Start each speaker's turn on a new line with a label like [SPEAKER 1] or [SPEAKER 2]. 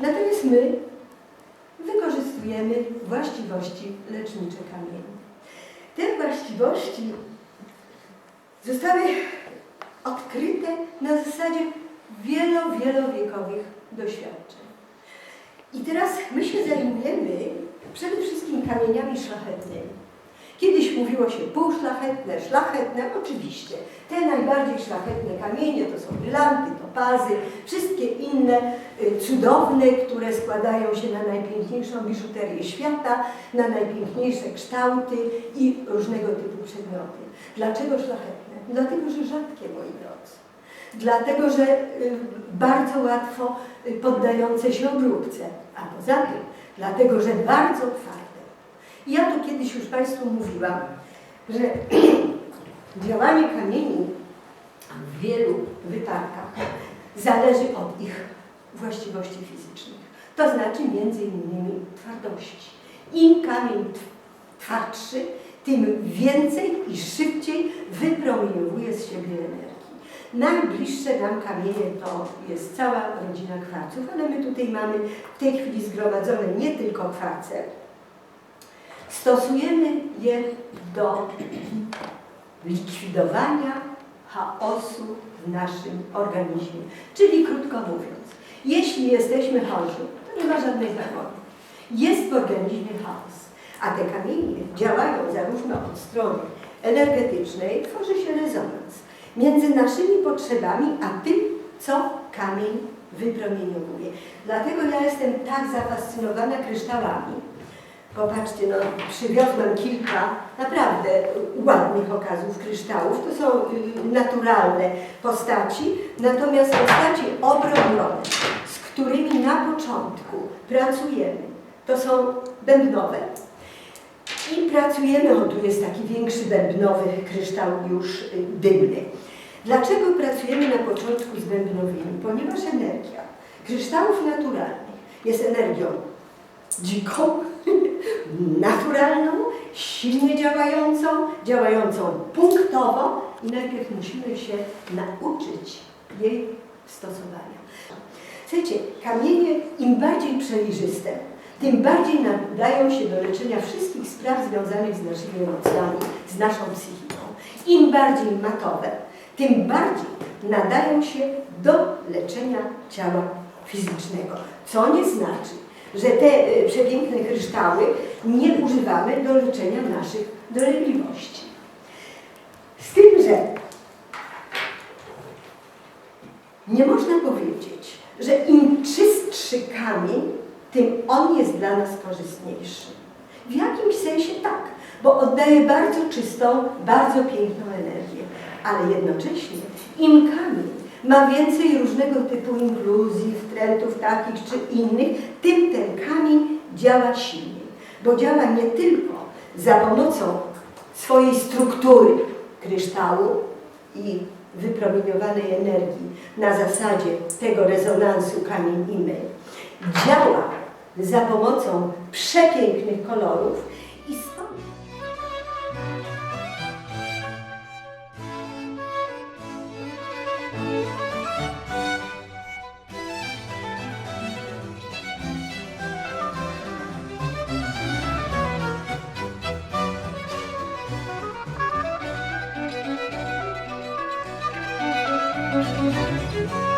[SPEAKER 1] Natomiast my wykorzystujemy właściwości lecznicze kamieni. Te właściwości zostały odkryte na zasadzie wielo, wielowiekowych doświadczeń. I teraz my się zajmujemy przede wszystkim kamieniami szlachetnymi. Kiedyś mówiło się półszlachetne, szlachetne, oczywiście. Te najbardziej szlachetne kamienie to są brylanty, topazy, wszystkie inne y, cudowne, które składają się na najpiękniejszą biżuterię świata, na najpiękniejsze kształty i różnego typu przedmioty. Dlaczego szlachetne? Dlatego, że rzadkie, moi drodzy. Dlatego, że y, bardzo łatwo y, poddające się obróbce, a poza tym, dlatego, że bardzo twarde. Ja tu kiedyś już Państwu mówiłam, że działanie kamieni w wielu wypadkach zależy od ich właściwości fizycznych. To znaczy między innymi twardości. Im kamień twardszy, tym więcej i szybciej wypromieniowuje z siebie energii. Najbliższe nam kamienie to jest cała rodzina kwarców, ale my tutaj mamy w tej chwili zgromadzone nie tylko kwarce. Stosujemy je do likwidowania chaosu w naszym organizmie. Czyli krótko mówiąc, jeśli jesteśmy chorzy, to nie ma żadnej choroby. Jest w organizmie chaos. A te kamienie działają zarówno od strony energetycznej, tworzy się rezonans między naszymi potrzebami, a tym, co kamień wypromieniowuje. Dlatego ja jestem tak zafascynowana kryształami. Popatrzcie, no, przywiozłam kilka naprawdę ładnych okazów kryształów. To są y, naturalne postaci, natomiast postaci obronione, z którymi na początku pracujemy. To są bębnowe, i pracujemy, o tu jest taki większy bębnowy kryształ już y, dymny. Dlaczego pracujemy na początku z bębnowymi? Ponieważ energia kryształów naturalnych jest energią dziką, naturalną, silnie działającą, działającą punktowo i najpierw musimy się nauczyć jej stosowania. Słuchajcie, kamienie im bardziej przejrzyste, tym bardziej nadają się do leczenia wszystkich spraw związanych z naszymi emocjami, z naszą psychiką. Im bardziej matowe, tym bardziej nadają się do leczenia ciała fizycznego. Co nie znaczy, że te y, przepiękne kryształy nie używamy do leczenia naszych dolegliwości. Z tym, że nie można powiedzieć, że im czystszy kamień, tym on jest dla nas korzystniejszy. W jakimś sensie tak, bo oddaje bardzo czystą, bardzo piękną energię, ale jednocześnie im kamień ma więcej różnego typu inkluzji, wtrętów takich czy innych, tym ten kamień działa silniej, bo działa nie tylko za pomocą swojej struktury kryształu i wypromieniowanej energii na zasadzie tego rezonansu kamień i my, działa za pomocą przepięknych kolorów i stąd
[SPEAKER 2] Thank.